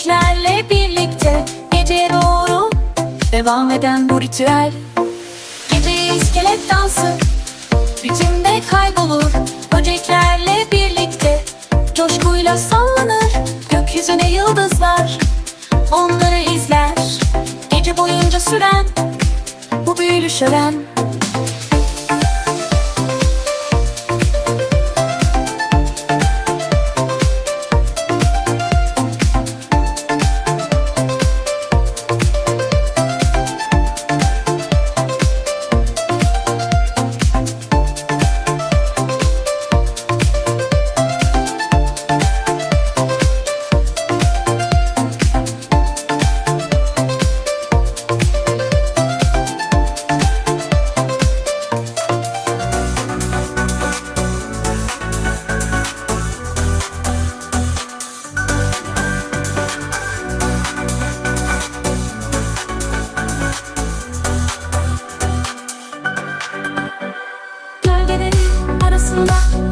müziklerle birlikte Gece doğru devam eden bu ritüel. Gece iskelet dansı ritimde kaybolur. Böceklerle birlikte coşkuyla sallanır. Gökyüzüne yıldızlar onları izler. Gece boyunca süren bu büyülü şölen. Arasında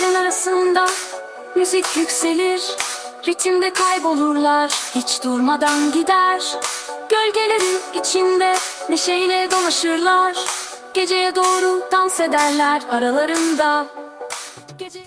İskeletlerin arasında müzik yükselir Ritimde kaybolurlar hiç durmadan gider. Gölgelerin içinde neşeyle dolaşırlar Geceye doğru dans ederler aralarında. Gece...